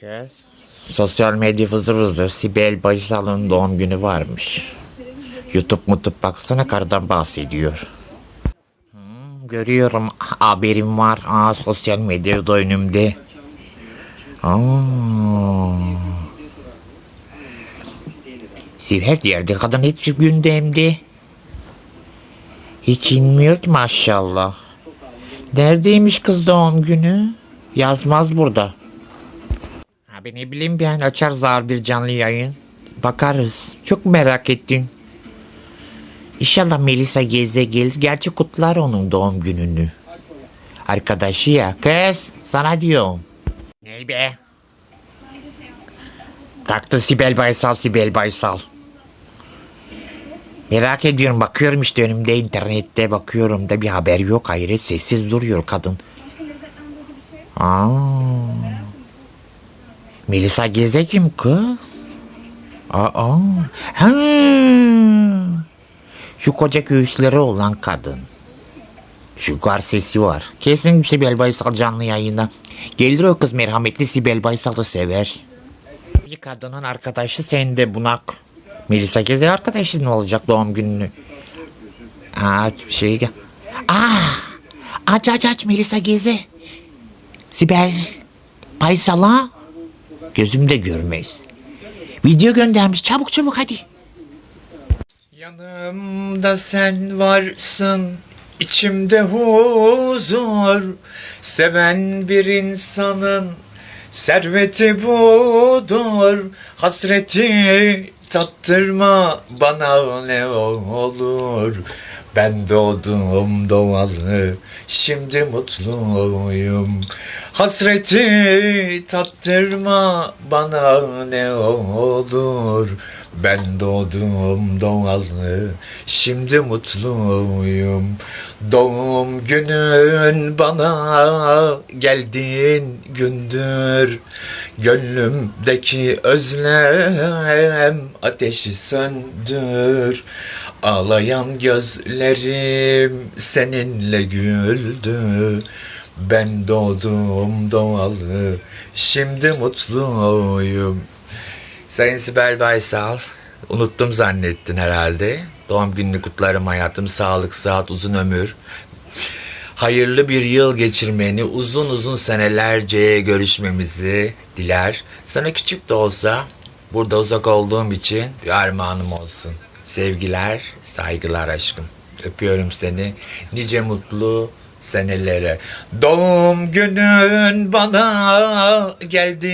Kız. Sosyal medya vızır vızır Sibel Baysal'ın doğum günü varmış. YouTube mutup baksana kardan bahsediyor. Hmm, görüyorum haberim var. Aa, sosyal medya da önümde. Aa. Sibel yerde kadın hiç gündemde. Hiç inmiyor ki maşallah. Neredeymiş kız doğum günü? Yazmaz burada. Abi ne bileyim ben açar zar bir canlı yayın. Bakarız. Çok merak ettim. İnşallah Melisa Geze gelir. Gerçi kutlar onun doğum gününü. Arkadaşı ya. Kız sana diyorum. Ney be? Taktı Sibel Baysal, Sibel Baysal. Merak ediyorum bakıyorum işte önümde internette bakıyorum da bir haber yok hayret sessiz duruyor kadın. Aa. Melisa Geze kim kız? Aa. Ha. Şu koca göğüsleri olan kadın. Şu gar sesi var. Kesin Sibel Baysal canlı yayında. Gelir o kız merhametli Sibel Baysal'ı sever. Bir kadının arkadaşı sen de bunak. Melisa Geze arkadaşın ne olacak doğum gününü? Aa şey gel. Aa aç aç aç Melisa Geze. Sibel Baysal'a gözüm de görmez. Video göndermiş çabuk çabuk hadi. Yanımda sen varsın, içimde huzur. Seven bir insanın serveti budur. Hasreti tattırma bana ne olur. Ben doğdum doğalı, şimdi mutluyum. Hasreti tattırma bana ne olur. Ben doğdum doğalı, şimdi mutluyum. Doğum günün bana geldiğin gündür. Gönlümdeki özlem ateşi söndür. Ağlayan gözlerim seninle güldü. Ben doğdum doğalı, şimdi mutluyum. Sayın Sibel Baysal, unuttum zannettin herhalde. Doğum gününü kutlarım hayatım, sağlık, sıhhat, uzun ömür. Hayırlı bir yıl geçirmeni, uzun uzun senelerce görüşmemizi diler. Sana küçük de olsa burada uzak olduğum için bir armağanım olsun. Sevgiler, saygılar aşkım. Öpüyorum seni. Nice mutlu senelere. Doğum günün bana geldi.